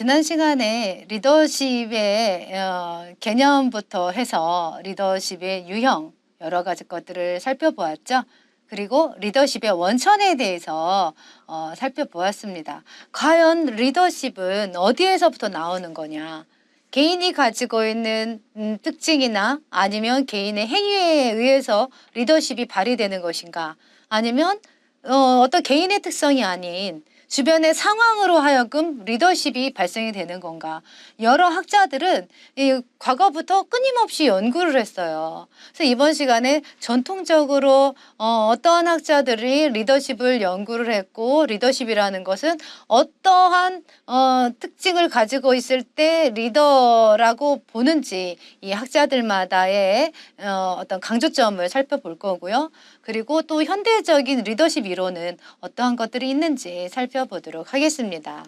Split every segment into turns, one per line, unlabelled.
지난 시간에 리더십의 어, 개념부터 해서 리더십의 유형 여러 가지 것들을 살펴보았죠. 그리고 리더십의 원천에 대해서 어, 살펴보았습니다. 과연 리더십은 어디에서부터 나오는 거냐? 개인이 가지고 있는 음, 특징이나 아니면 개인의 행위에 의해서 리더십이 발휘되는 것인가? 아니면 어, 어떤 개인의 특성이 아닌 주변의 상황으로 하여금 리더십이 발생이 되는 건가? 여러 학자들은 이 과거부터 끊임없이 연구를 했어요. 그래서 이번 시간에 전통적으로 어, 어떠한 학자들이 리더십을 연구를 했고 리더십이라는 것은 어떠한 어, 특징을 가지고 있을 때 리더라고 보는지 이 학자들마다의 어, 어떤 강조점을 살펴볼 거고요. 그리고 또 현대적인 리더십 이론은 어떠한 것들이 있는지 살펴 보도록 하겠습니다.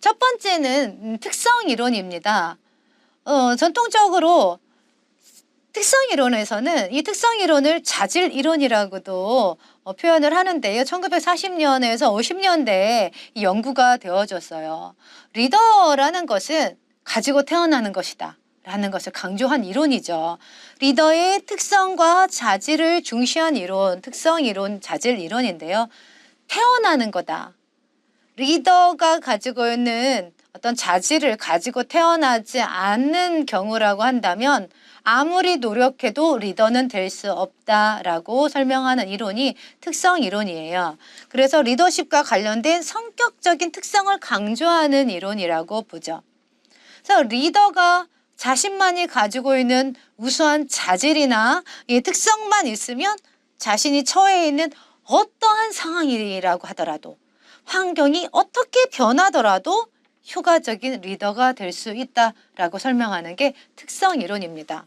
첫 번째는 음, 특성 이론입니다. 어, 전통적으로 특성 이론에서는 이 특성 이론을 자질 이론이라고도 어, 표현을 하는데요. 1940년에서 50년대에 이 연구가 되어졌어요. 리더라는 것은 가지고 태어나는 것이다. 라는 것을 강조한 이론이죠. 리더의 특성과 자질을 중시한 이론, 특성 이론, 자질 이론인데요. 태어나는 거다. 리더가 가지고 있는 어떤 자질을 가지고 태어나지 않는 경우라고 한다면 아무리 노력해도 리더는 될 수 없다라고 설명하는 이론이 특성 이론이에요. 그래서 리더십과 관련된 성격적인 특성을 강조하는 이론이라고 보죠. 그래서 리더가 자신만이 가지고 있는 우수한 자질이나 이 특성만 있으면 자신이 처해 있는 어떠한 상황이라고 하더라도 환경이 어떻게 변하더라도 효과적인 리더가 될 수 있다라고 설명하는 게 특성 이론입니다.